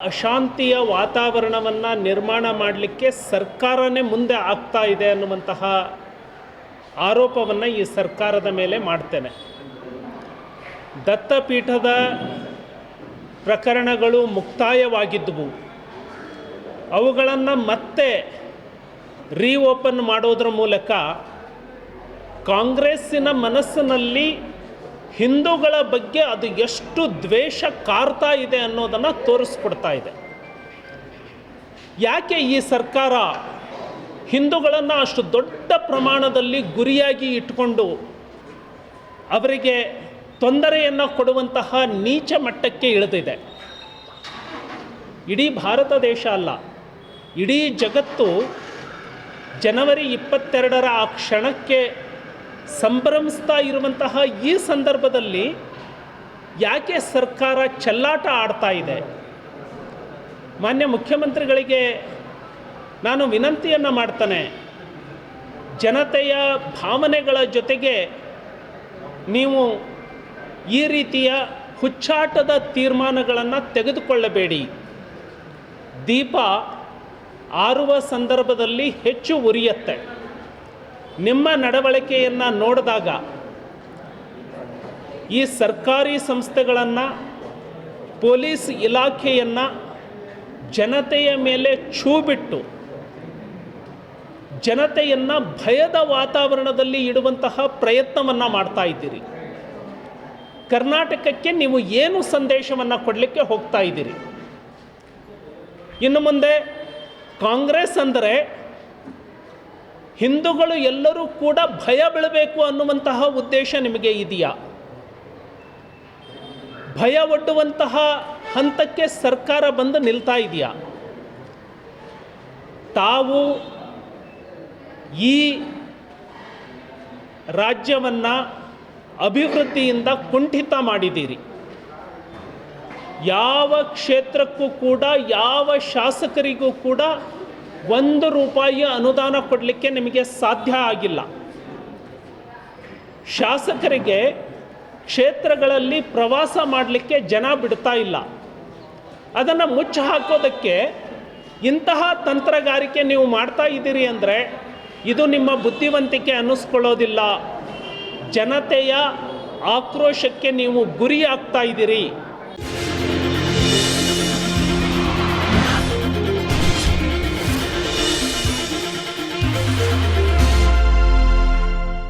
ಅಶಾಂತಿಯ ವಾತಾವರಣವನ್ನು ನಿರ್ಮಾಣ ಮಾಡಲಿಕ್ಕೆ ಸರ್ಕಾರನೇ ಮುಂದೆ ಆಗ್ತಾ ಇದೆ ಅನ್ನುವಂತಹ ಆರೋಪವನ್ನು ಈ ಸರ್ಕಾರದ ಮೇಲೆ ಮಾಡ್ತೇನೆ. ದತ್ತಪೀಠದ ಪ್ರಕರಣಗಳು ಮುಕ್ತಾಯವಾಗಿದ್ದವು ಅವುಗಳನ್ನು ಮತ್ತೆ ರೀಓಪನ್ ಮಾಡೋದ್ರ ಮೂಲಕ ಕಾಂಗ್ರೆಸ್ಸಿನ ಮನಸ್ಸಿನಲ್ಲಿ ಹಿಂದೂಗಳ ಬಗ್ಗೆ ಅದು ಎಷ್ಟು ದ್ವೇಷ ಕಾರ್ತಾ ಇದೆ ಅನ್ನೋದನ್ನು ತೋರಿಸ್ಕೊಡ್ತಾ ಇದೆ. ಯಾಕೆ ಈ ಸರ್ಕಾರ ಹಿಂದೂಗಳನ್ನು ಅಷ್ಟು ದೊಡ್ಡ ಪ್ರಮಾಣದಲ್ಲಿ ಗುರಿಯಾಗಿ ಇಟ್ಕೊಂಡು ಅವರಿಗೆ ತೊಂದರೆಯನ್ನು ಕೊಡುವಂತಹ ನೀಚ ಮಟ್ಟಕ್ಕೆ ಇಳಿದಿದೆ. ಇಡೀ ಭಾರತ ದೇಶ ಅಲ್ಲ, ಇಡೀ ಜಗತ್ತು ಜನವರಿ ಇಪ್ಪತ್ತೆರಡರ ಆ ಕ್ಷಣಕ್ಕೆ ಸಂಭ್ರಮಿಸ್ತಾ ಇರುವಂತಹ ಈ ಸಂದರ್ಭದಲ್ಲಿ ಯಾಕೆ ಸರ್ಕಾರ ಚೆಲ್ಲಾಟ ಆಡ್ತಾ ಇದೆ? ಮಾನ್ಯ ಮುಖ್ಯಮಂತ್ರಿಗಳಿಗೆ ನಾನು ವಿನಂತಿಯನ್ನು ಮಾಡ್ತಾನೆ. ಜನತೆಯ ಭಾವನೆಗಳ ಜೊತೆಗೆ ನೀವು ಈ ರೀತಿಯ ಹುಚ್ಚಾಟದ ತೀರ್ಮಾನಗಳನ್ನು ತೆಗೆದುಕೊಳ್ಳಬೇಡಿ. ದೀಪ ಆರುವ ಸಂದರ್ಭದಲ್ಲಿ ಹೆಚ್ಚು ಉರಿಯತ್ತೆ. ನಿಮ್ಮ ನಡವಳಿಕೆಯನ್ನು ನೋಡಿದಾಗ ಈ ಸರ್ಕಾರಿ ಸಂಸ್ಥೆಗಳನ್ನು, ಪೊಲೀಸ್ ಇಲಾಖೆಯನ್ನು ಜನತೆಯ ಮೇಲೆ ಛೂ ಬಿಟ್ಟು ಜನತೆಯನ್ನು ಭಯದ ವಾತಾವರಣದಲ್ಲಿ ಇಡುವಂತಹ ಪ್ರಯತ್ನವನ್ನು ಮಾಡ್ತಾ ಇದ್ದೀರಿ. ಕರ್ನಾಟಕಕ್ಕೆ ನೀವು ಏನು ಸಂದೇಶವನ್ನು ಕೊಡಲಿಕ್ಕೆ ಹೋಗ್ತಾ ಇದ್ದೀರಿ? ಇನ್ನು ಮುಂದೆ ಕಾಂಗ್ರೆಸ್ ಅಂದರೆ ಹಿಂದೂಗಳು ಎಲ್ಲರೂ ಕೂಡ ಭಯ ಬೀಳಬೇಕು ಅನ್ನುವಂತಹ ಉದ್ದೇಶ ನಿಮಗೆ ಇದೆಯಾ? ಭಯ ಒಡ್ಡುವಂತಹ ಹಂತಕ್ಕೆ ಸರ್ಕಾರ ಬಂದು ನಿಲ್ತಾ ಇದೆಯಾ? ತಾವು ಈ ರಾಜ್ಯವನ್ನು ಅಭಿವೃದ್ಧಿಯಿಂದ ಕುಂಠಿತ ಮಾಡಿದ್ದೀರಿ. ಯಾವ ಕ್ಷೇತ್ರಕ್ಕೂ ಕೂಡ, ಯಾವ ಶಾಸಕರಿಗೂ ಕೂಡ ಒಂದು ರೂಪಾಯಿ ಅನುದಾನ ಕೊಡಲಿಕ್ಕೆ ನಿಮಗೆ ಸಾಧ್ಯ ಆಗಿಲ್ಲ. ಶಾಸಕರಿಗೆ ಕ್ಷೇತ್ರಗಳಲ್ಲಿ ಪ್ರವಾಸ ಮಾಡಲಿಕ್ಕೆ ಜನ ಬಿಡ್ತಾ ಇಲ್ಲ. ಅದನ್ನು ಮುಚ್ಚಿ ಹಾಕೋದಕ್ಕೆ ಇಂತಹ ತಂತ್ರಗಾರಿಕೆ ನೀವು ಮಾಡ್ತಾ ಇದ್ದೀರಿ ಅಂದರೆ ಇದು ನಿಮ್ಮ ಬುದ್ಧಿವಂತಿಕೆ ಅನ್ನಿಸ್ಕೊಳ್ಳೋದಿಲ್ಲ. ಜನತೆಯ ಆಕ್ರೋಶಕ್ಕೆ ನೀವು ಗುರಿ ಆಗ್ತಾ ಇದ್ದೀರಿ.